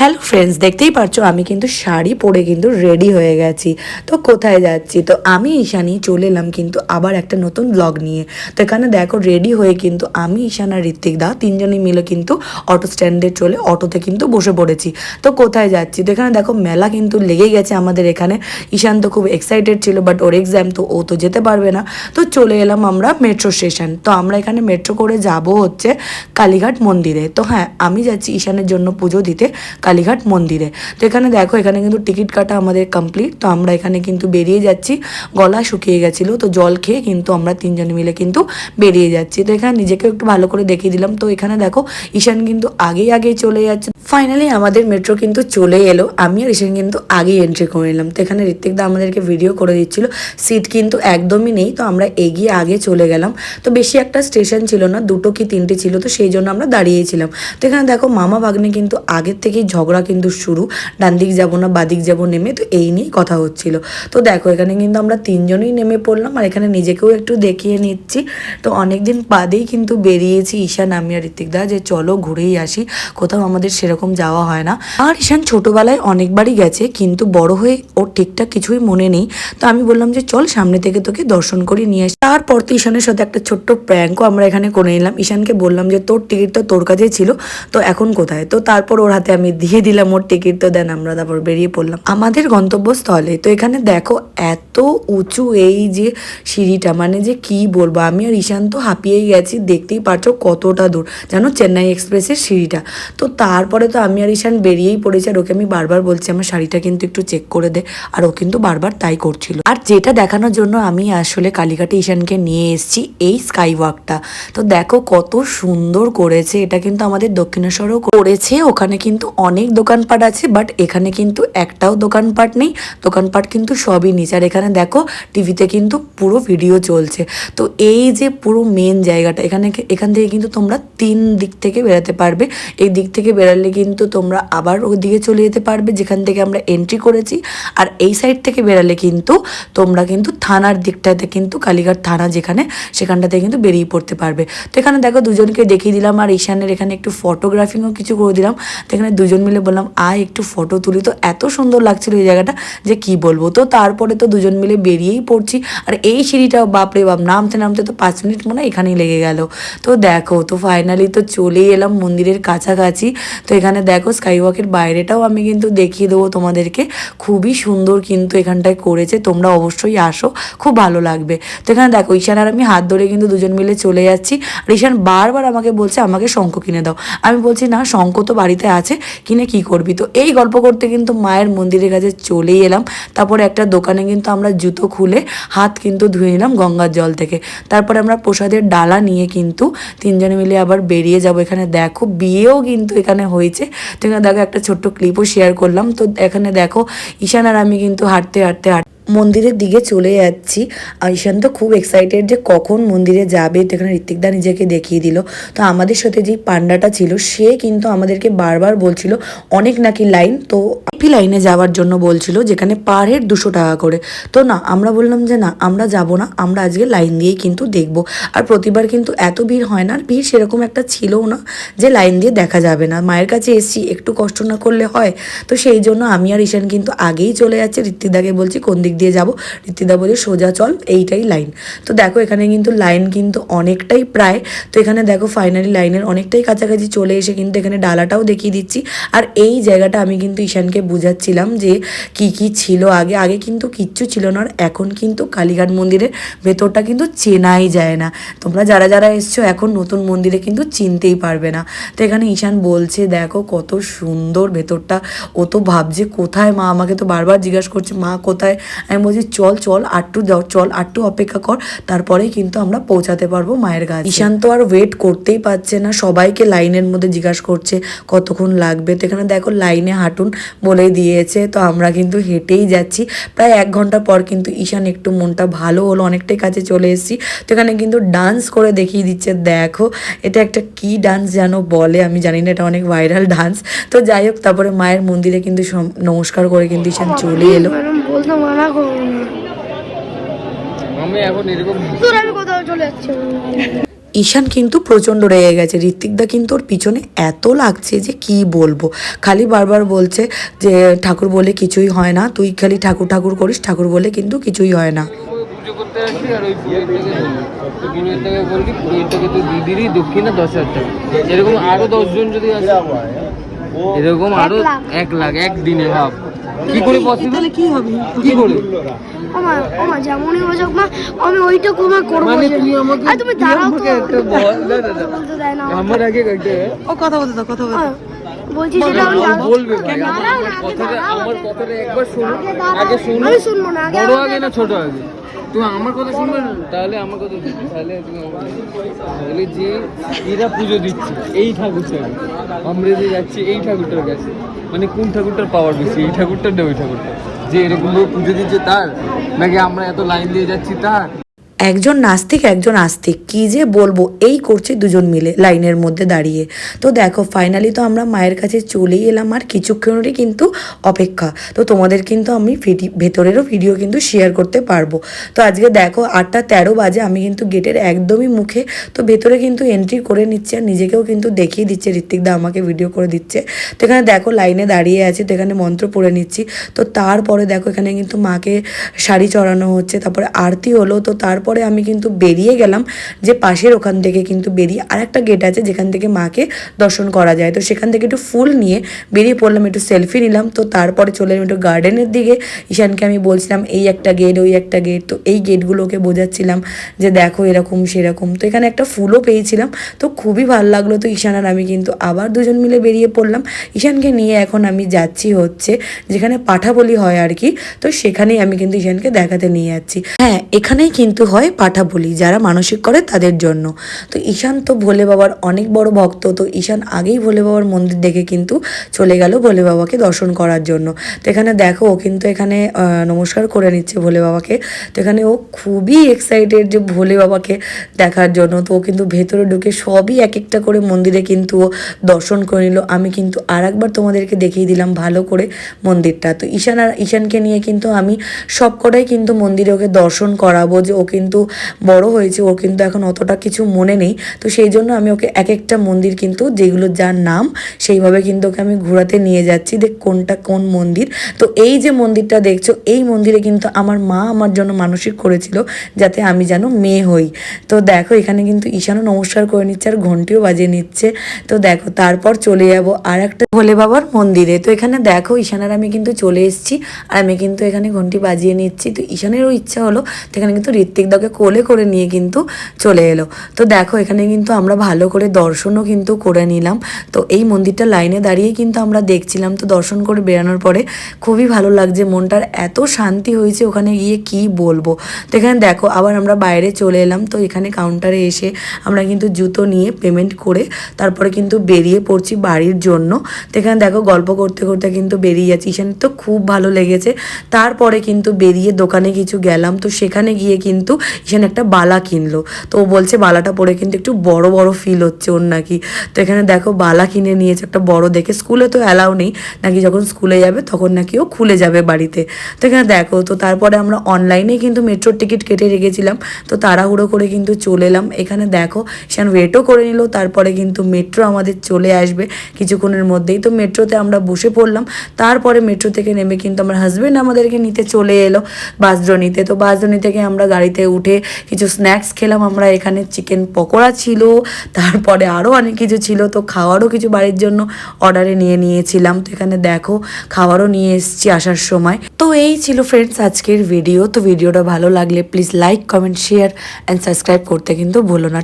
Hello friends দেখতেই পারছ, আমি কিন্তু শাড়ি পরে কিন্তু রেডি হয়ে গেছি। তো কোথায় যাচ্ছি? তো আমি ঈশানি চলে এলাম কিন্তু আবার একটা নতুন ব্লগ নিয়ে। তো এখানে দেখো রেডি হয়ে কিন্তু আমি, ঈশান ঋত্বিক দা তিনজনই মিলে কিন্তু অটো স্ট্যান্ডে চলে অটোতে কিন্তু বসে পড়েছি। তো কোথায় যাচ্ছি? তো এখানে দেখো, মেলা কিন্তু লেগে গেছে আমাদের এখানে। ঈশান তো খুব এক্সাইটেড ছিল বাট ওর এক্সাম তো ও তো যেতে পারবে না। তো চলে এলাম আমরা মেট্রো স্টেশন তো আমরা এখানে মেট্রো করে যাব হচ্ছে কালীঘাট মন্দিরে। তো হ্যাঁ আমি যাচ্ছি ঈশানের জন্য পুজো দিতে। কালীঘাট মন্দিরে। তো এখানে দেখো, এখানে কিন্তু টিকিট কাটা আমাদের কমপ্লিট তো আমরা এখানে কিন্তু বেরিয়ে যাচ্ছি। গলা শুকিয়ে গেছিল, তো জল খেয়ে কিন্তু আমরা তিনজন মিলে কিন্তু বেরিয়ে যাচ্ছি। তো এখানে নিজেকে একটু ভালো করে দেখিয়ে দিলাম। তো এখানে দেখো, ঈশান কিন্তু আগেই আগেই চলে যাচ্ছে। ফাইনালি আমাদের মেট্রো কিন্তু চলে এলো। আমি আর ঈশান কিন্তু আগেই এন্ট্রি করে নিলাম। তো এখানে ঋত্বিকদা আমাদেরকে ভিডিও করে দিচ্ছিল। সিট কিন্তু একদমই নেই, তো আমরা এগিয়ে আগে চলে গেলাম। তো বেশি একটা স্টেশন ছিল না, দুটো কি তিনটে ছিল, তো সেই জন্য আমরা দাঁড়িয়েছিলাম। তো এখানে দেখো, মামা ভাগ্নে কিন্তু আগের থেকেই ঝগড়া কিন্তু শুরু। ডান দিক যাব না, বাদিক যাব, নেমে তো এই নিয়েই কথা হচ্ছিল। তো দেখো, এখানে কিন্তু আমরা তিনজনই নেমে পড়লাম আর এখানে নিজেকেও একটু দেখিয়ে নিচ্ছি। তো অনেকদিন বাদেই কিন্তু বেরিয়েছি ঈশান, আমি আর ঋত্বিকদা যে চলো ঘুরেই আসি, কোথাও আমাদের সেরকম যাওয়া হয় না। আর ঈশান ছোটোবেলায় অনেকবারই গেছে, কিন্তু বড় হয়ে ওর ঠিকঠাক কিছুই মনে নেই। তো আমি বললাম যে চল সামনে থেকে তোকে দর্শন করে নিয়ে আসি। তারপর তো ঈশানের সাথে একটা ছোট্ট প্র্যাঙ্কও আমরা এখানে করে নিলাম। ঈশানকে বললাম যে তোর টিকিট তো তোর কাছেই ছিল, তো এখন কোথায়? তো তারপর ওর হাতে আমি দিয়ে দিলাম ওর টিকিট তো দেন আমরা তারপর বেরিয়ে পড়লাম। আমাদের গন্তব্যস্থলে, তো এখানে দেখো এত উঁচু এই যে সিঁড়িটা মানে যে কি বলব, আমি আর ঈশান তো হাঁপিয়েই গেছি, দেখতেই পারছ কতটা দূর, জানো চেন্নাই এক্সপ্রেসের সিঁড়িটা। তো তারপরে তো আমি আর ঈশান বেরিয়েই পড়েছি, আর ওকে আমি বারবার বলছি, আমার শাড়িটা কিন্তু একটু চেক করে দে। আর ও কিন্তু বারবার তাই করছিল। আর যেটা দেখানোর জন্য আমি আসলে কালীঘাটে ঈশানকে নিয়ে এসেছি, এই স্কাই ওয়াকটা তো দেখো কত সুন্দর করেছে, এটা কিন্তু আমাদের দক্ষিণেশ্বরও করেছে, ওখানে কিন্তু অনেক দোকানপাট আছে বাট এখানে কিন্তু একটাও দোকানপাট নেই। দোকানপাট কিন্তু সবই নিচে। আর এখানে দেখো, টিভিতে কিন্তু পুরো ভিডিও চলছে। তো এই যে পুরো মেন জায়গাটা, এখানে এখান থেকে কিন্তু তোমরা তিন দিক থেকে বেরাতে পারবে। এই দিক থেকে বেরালে কিন্তু তোমরা আবার ওই দিকে চলে যেতে পারবে, যেখান থেকে আমরা এন্ট্রি করেছি। আর এই সাইড থেকে বেরালে কিন্তু তোমরা কিন্তু থানার দিকটাতে কিন্তু কালীঘাট থানা যেখানে, সেখানটাতে কিন্তু বেরিয়ে পড়তে পারবে। তো এখানে দেখো, দুজনকে দেখিয়ে দিলাম। আর ঈশানের এখানে একটু ফটোগ্রাফিংও কিছু করে দিলাম। তো এখানে দুজন মিলে বললাম, আয়, একটু ফটো তুলি। তো এত সুন্দর লাগছিল এই জায়গাটা যে কি বলব? তো তারপরে তো দুজন মিলে বেরিয়েই পড়ছি। আর এই সিঁড়িটাও বাপরে বাপ, নামতে নামতে তো পাঁচ মিনিট মনে হয় এখানেই লেগে গেল। তো দেখো, তো ফাইনালি তো চলেই এলাম মন্দিরের কাছাকাছি। তো এখানে দেখো স্কাই ওয়াকের বাইরেটাও আমি কিন্তু দেখিয়ে দেবো তোমাদেরকে। খুবই সুন্দর কিন্তু এখানটায় করেছে, তোমরা অবশ্যই আসো, খুব ভালো লাগবে। তো এখানে দেখো, ঈশান আর আমি হাত ধরে কিন্তু দুজন মিলে চলে যাচ্ছি। আর ঈশান বারবার আমাকে বলছে, আমাকে শঙ্খ কিনে দাও। আমি বলছি, না, শঙ্খ তো বাড়িতে আছে কিনে কি করবি? তো এই গল্প করতে কিন্তু মায়ের মন্দিরের কাছে চলেই এলাম। তারপরে একটা দোকানে কিন্তু আমরা জুতো খুলে হাত কিন্তু ধুয়ে নিলাম গঙ্গার জল থেকে। তারপরে আমরা প্রসাদের ডালা নিয়ে কিন্তু তিনজনে মিলে আবার বেরিয়ে যাব এখানে। দেখো, বিয়েও কিন্তু এখানে হয়েছে। তো দেখো একটা ছোট্ট ক্লিপও শেয়ার করলাম। তো এখানে দেখো, ঈশান আর আমি কিন্তু হাঁটতে হাঁটতে হাঁটতে মন্দিরের দিকে চলে যাচ্ছি। আর ঈশান তো খুব এক্সাইটেড যে কখন মন্দিরে যাবে। তো এখানে ঋত্বিকদা নিজেকে দেখিয়ে দিল। তো আমাদের সাথে যেই পান্ডাটা ছিল, সে কিন্তু আমাদেরকে বারবার বলছিল, অনেক নাকি লাইন তো এপি লাইনে যাওয়ার জন্য বলছিল, যেখানে পার হেড দুশো টাকা করে। তো না, আমরা বললাম যে না, আমরা যাব না, আমরা আজকে লাইন দিয়েই কিন্তু দেখব। আর প্রতিবার কিন্তু এত ভিড় হয় না, আর ভিড় সেরকম একটা ছিলও না যে লাইন দিয়ে দেখা যাবে না। মায়ের কাছে এসছি, একটু কষ্ট না করলে হয়। তো সেই জন্য আমি আর ঈশান কিন্তু আগেই চলে যাচ্ছে। ঋত্বিকদাকে বলছি, কোন দিক দিয়ে যাব। ঋত্বিকদা বলে সোজা চল, এইটাই লাইন তো দেখো, এখানে কিন্তু লাইন কিন্তু অনেকটাই প্রায়। তো এখানে দেখো ফাইনালি লাইনের অনেকটাই কাছাকাছি চলে এসে কিন্তু এখানে ডালাটাও দেখিয়ে দিচ্ছি। আর এই জায়গাটা আমি কিন্তু ঈশানকে বুঝাচ্ছিলাম যে কি কি ছিল আগে। আগে কিন্তু কিচ্ছু ছিল না, আর এখন কিন্তু কালীঘাট মন্দিরের ভেতরটা কিন্তু চেনাই যায় না। তোমরা যারা যারা এসছো, এখন নতুন মন্দিরে কিন্তু চিনতেই পারবে না। তো এখানে ঈশান বলছে, দেখো, কত সুন্দর ভেতরটা। ও তো ভাবছে, কোথায় মা? আমাকে তো বারবার জিজ্ঞাসা করছে, মা, কোথায়? আমি বলছি চল চল আটটু চল আটটু অপেক্ষা কর তারপরেই কিন্তু আমরা পৌঁছাতে পারব মায়ের কাছে ঈশান তো আর ওয়েট করতেই পারছে না সবাইকে লাইনের মধ্যে জিজ্ঞাসা করছে কতক্ষণ লাগবে তো এখানে দেখো লাইনে হাঁটুন বলে দিয়েছে তো আমরা কিন্তু হেঁটেই যাচ্ছি প্রায় এক ঘণ্টা পর কিন্তু ঈশান একটু মনটা ভালো হলো অনেকটাই কাছে চলে এসেছি তো এখানে কিন্তু ডান্স করে দেখিয়ে দিচ্ছে দেখো এটা একটা কি ডান্স যেন বলে আমি জানি না এটা অনেক ভাইরাল ডান্স তো যাই হোক তারপরে মায়ের মন্দিরে কিন্তু নমস্কার করে কিন্তু ঈশান চলে এলো বলতে মানা আমি এখন এরকম তোর আমি কোথাও চলে যাচ্ছি। ঈশান কিন্তু প্রচণ্ড রেগে গেছে। ঋত্বিকদা কিন্তু ওর পিছনে এত লাগছে যে কি বলব? খালি বারবার বলছে যে ঠাকুর বলে কিছুই হয় না। তুই খালি ঠাকুর ঠাকুর করিস। ঠাকুর বলে কিন্তু কিছুই হয় না। এরকম আরও দশজন যদি এরকম আরও এক লাখ। একদিনে ভাব কি করে পসিবল কি হবে? কি করে ওমা ওমা যেমনই হয়ে যাক মা আমি ওইটা কোমা করব মানে তুমি আমাকে আর তুমি দাঁড়াও তো একটা বল না, না, আমার আগে ও কথা বলতে দাও কথা বলতে বলছি সেটা আমি। বলবে আমার কথাটা আমার কথাটা একবার শোনো। আগে। শোনো। আমি শুনব না, আগে বড় আগে না ছোট আগে? আমার কথা না? তাহলে আমার কথা তাহলে যে এরা পুজো দিচ্ছে, এই যাচ্ছি, এই মানে কোন ঠাকুরটার পাওয়ার বেশি, এই ঠাকুরটা না ওই ঠাকুরটা যে এরকম পুজো দিচ্ছে তার, নাকি আমরা এত লাইন দিয়ে যাচ্ছি তার? একজন নাস্তিক, একজন আস্তিক। কি যে বলব, এই করছে দুজন মিলে লাইনের মধ্যে দাঁড়িয়ে। তো দেখো ফাইনালি তো আমরা মায়ের কাছে চলেই এলাম, আর কিছুক্ষণেরই কিন্তু অপেক্ষা। তো তোমাদের কিন্তু আমি ভিডি, ভেতরেরও ভিডিও কিন্তু শেয়ার করতে পারব। তো আজকে দেখো, আটটা তেরো বাজে, আমি কিন্তু গেটের একদমই মুখে, তো ভেতরে কিন্তু এন্ট্রি করে নিচ্ছে, আর নিজেকেও কিন্তু দেখিয়ে দিচ্ছে ঋত্বিকদা আমাকে ভিডিও করে দিচ্ছে। তো এখানে দেখো, লাইনে দাঁড়িয়ে আছে, তো এখানে মন্ত্র পড়ে নিচ্ছি। তো তারপরে দেখো, এখানে কিন্তু মাকে শাড়ি চড়ানো হচ্ছে, তারপরে আরতি হলো, তো তারপরে আমি কিন্তু বেরিয়ে গেলাম যে পাশের ওখান থেকে কিন্তু বেরিয়ে আর একটা গেট আছে যেখান থেকে মাকে দর্শন করা যায়। তো সেখান থেকে একটু ফুল নিয়ে বেরিয়ে পড়লাম, একটু সেলফি নিলাম। তো তারপরে চলে এলাম একটু গার্ডেনের দিকে। ঈশানকে আমি বলছিলাম, এই একটা গেট ওই একটা গেট তো এই গেটগুলোকে বোঝাচ্ছিলাম যে দেখো এরকম, সেরকম। তো এখানে একটা ফুলও পেয়েছিলাম। তো খুবই ভালো লাগল। তো ঈশান আর আমি কিন্তু আবার দুজন মিলে বেরিয়ে পড়লাম। ঈশানকে নিয়ে এখন আমি যাচ্ছি হচ্ছে যেখানে পাঠা বলি হয় আর কি। তো সেখানেই আমি কিন্তু ঈশানকে দেখাতে নিয়ে যাচ্ছি। হ্যাঁ এখানেই কিন্তু হয় পাঠা বলি, যারা মানসিক করে তাদের জন্য। তো ঈশান তো ভোলে বাবার অনেক বড় ভক্ত, তো ঈশান আগেই ভোলে বাবার মন্দির দেখে কিন্তু চলে গেল ভোলে বাবাকে দর্শন করার জন্য। তো এখানে দেখো, ও কিন্তু এখানে নমস্কার করে নিচ্ছে ভোলে বাবাকে। তো এখানে ও খুবই এক্সাইটেড যে ভোলে বাবাকে দেখার জন্য। তো ও কিন্তু ভেতরে ঢুকে সবই এক একটা করে মন্দিরে কিন্তু ও দর্শন করে নিল। আমি কিন্তু আর একবার তোমাদেরকে দেখিয়ে দিলাম ভালো করে মন্দিরটা। তো ঈশান আর, ঈশানকে নিয়ে কিন্তু আমি সব কটাই কিন্তু মন্দিরে ওকে দর্শন করাবো যে ও কিন্তু বড় হয়েছে ও কিন্তু এখন অতটা কিছু মনে নেই। তো সেই জন্য আমি ওকে এক একটা মন্দির কিন্তু যেগুলো যার নাম, সেইভাবে কিন্তু ওকে আমি ঘোরাতে নিয়ে যাচ্ছি। দেখ কোনটা কোন মন্দির। তো এই যে মন্দিরটা দেখছ, এই মন্দিরে কিন্তু আমার মা আমার জন্য মানসিক করেছিল যাতে আমি যেন মেয়ে হই। তো দেখো এখানে কিন্তু ঈশানও নমস্কার করে নিচ্ছে আর ঘন্টিও বাজিয়ে নিচ্ছে। তো দেখো তারপর চলে যাব আর একটা ভোলে বাবার মন্দিরে। তো এখানে দেখো ঈশানের আমি কিন্তু চলে এসেছি আর আমি কিন্তু এখানে ঘন্টি বাজিয়ে নিচ্ছি। তো ঈশানেরও ইচ্ছা হলো, তো এখানে কিন্তু ঋত্বিক দাকে কোলে করে নিয়ে কিন্তু চলে এলো। তো দেখো, এখানে কিন্তু আমরা ভালো করে দর্শনও কিন্তু করে নিলাম। তো এই মন্দিরটা লাইনে দাঁড়িয়ে কিন্তু আমরা দেখছিলাম। তো দর্শন করে বেরানোর পরে খুবই ভালো লাগছে, মনটার এত শান্তি হয়েছে ওখানে গিয়ে কি বলব। তো এখানে দেখো, আবার আমরা বাইরে চলে এলাম। তো এখানে কাউন্টারে এসে আমরা কিন্তু জুতো নিয়ে পেমেন্ট করে তারপরে কিন্তু বেরিয়ে পড়ছি বাড়ির জন্য। তো এখানে দেখো, গল্প করতে করতে কিন্তু বেরিয়ে যাচ্ছি। ঈশানের তো খুব ভালো লেগেছে। তারপরে কিন্তু বেরিয়ে দোকানে কিছু গেলাম। তো সেখানে গিয়ে কিন্তু ঈশান একটা বালা কিনলো। তো ও বলছে বালাটা পরে কিন্তু একটু বড় বড় ফিল হচ্ছে ওর নাকি। তো এখানে দেখো বালা কিনে নিয়েছে একটা বড় দেখে। স্কুলে তো অ্যালাউ নেই। নাকি যখন স্কুলে যাবে তখন নাকি ও খুলে যাবে বাড়িতে। তো এখানে দেখো, তো তারপরে আমরা অনলাইনে কিন্তু মেট্রোর টিকিট কেটে রেখেছিলাম। তো তাড়াহুড়ো করে কিন্তু চলে এলাম। এখানে দেখো সেখানে ওয়েটও করে নিল। তারপরে কিন্তু মেট্রো আমাদের চলে আসবে কিছুক্ষণের মধ্যেই। তো মেট্রোতে আমরা বসে পড়লাম। তারপরে মেট্রো থেকে নেমে কিন্তু আমার হাজব্যান্ড আমাদেরকে নিতে চলে এলো বাসদ্রণীতে। তো বাসদ্রণী থেকে আমরা গাড়িতে উঠে কিছু স্ন্যাক্স খেলাম। আমরা এখানে চিকেন পকোড়া ছিল, তারপরে আরও অনেক কিছু ছিল। তো খাওয়ারও কিছু বাড়ির জন্য অর্ডারে নিয়ে নিয়েছিলাম। তো এখানে দেখো খাবারও নিয়ে এসছি আসার সময়। তো এই ছিল ফ্রেন্ডস আজকের ভিডিও তো ভিডিওটা ভালো লাগলে please like comment share and subscribe করতে কিন্তু ভুলো না।